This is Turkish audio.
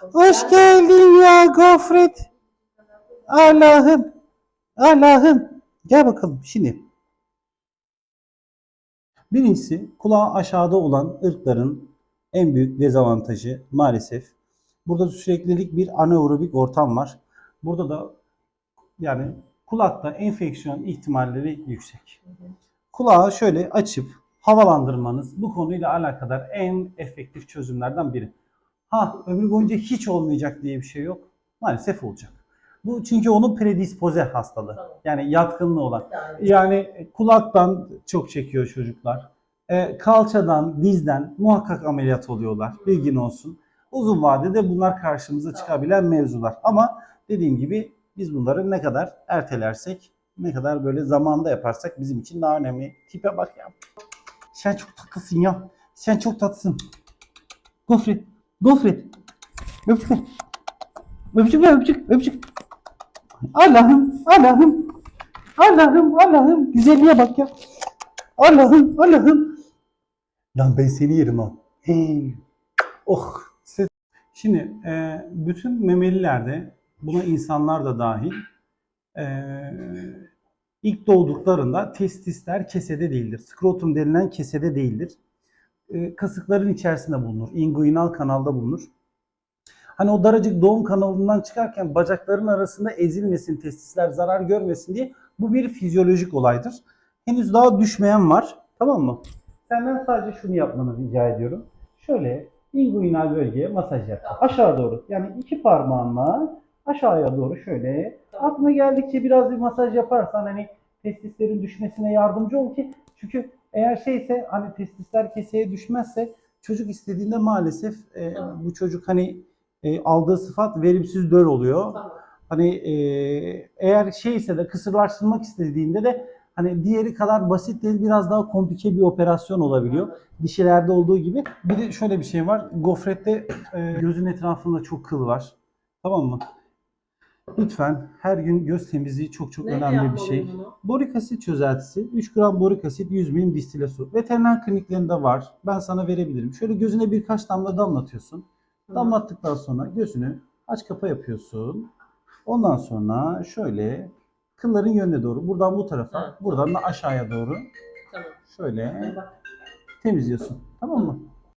Hoş geldin ya gofret. Allah'ım. Allah'ım. Gel bakalım şimdi. Birincisi kulağı aşağıda olan ırkların en büyük dezavantajı maalesef. Burada süreklilik bir anaerobik ortam var. Burada da yani kulakta enfeksiyon ihtimalleri yüksek. Kulağı şöyle açıp havalandırmanız bu konuyla alakadar en efektif çözümlerden biri. Ha ömrü boyunca hiç olmayacak diye bir şey yok. Maalesef olacak. Bu çünkü onun predispoze hastalığı. Yani yatkınlığı olan. Yani Yani kulaktan çok çekiyor çocuklar. E, kalçadan, dizden muhakkak ameliyat oluyorlar. Bilgin olsun. Uzun vadede bunlar karşımıza çıkabilen mevzular. Ama dediğim gibi biz bunları ne kadar ertelersek, ne kadar böyle zamanda yaparsak bizim için daha önemli. Tipe bak ya. Sen çok tatlısın ya. Sen çok tatlısın. Gofret. Gofret. Öpücük ver. Öpücük ver öpücük. Öpücük. Allah'ım. Allah'ım. Allah'ım Allah'ım güzelliğe bak ya. Allah'ım Allah'ım. Lan ben seni yerim ha. Hey. Oh. Şimdi e, bütün memelilerde buna insanlar da dahil e, ilk doğduklarında testisler kesede değildir. Skrotum denilen kesede değildir. E, kasıkların içerisinde bulunur. Inguinal kanalda bulunur. Hani o daracık doğum kanalından çıkarken bacakların arasında ezilmesin, testisler zarar görmesin diye bu bir fizyolojik olaydır. Henüz daha düşmeyen var. Tamam mı? Senden sadece şunu yapmanı rica ediyorum. Şöyle inguinal bölgeye masaj yap. Aşağı doğru. Yani iki parmağınla aşağıya doğru şöyle. Aklına geldikçe biraz bir masaj yaparsan hani testislerin düşmesine yardımcı ol ki çünkü eğer şeyse hani testisler keseye düşmezse çocuk istediğinde maalesef e, bu çocuk hani e, aldığı sıfat verimsiz döl oluyor. tamam. Hani e, eğer şeyse de kısırlaştırmak istediğinde de hani diğeri kadar basit değil biraz daha komplike bir operasyon olabiliyor. Dişilerde olduğu gibi. Bir de şöyle bir şey var. Gofrette e, gözün etrafında çok kıl var. Tamam mı? Lütfen her gün göz temizliği çok çok Neyle önemli bir şey. bunu? Borik asit çözeltisi 3 gram borik asit 100 milim distile su. Veteriner kliniklerinde var. Ben sana verebilirim. Şöyle gözüne birkaç damla damlatıyorsun. Hı. Damlattıktan sonra gözünü aç kapa yapıyorsun. Ondan sonra şöyle kılların yönüne doğru. Buradan bu tarafa, Evet. buradan da aşağıya doğru Tamam. şöyle temizliyorsun. Tamam mı?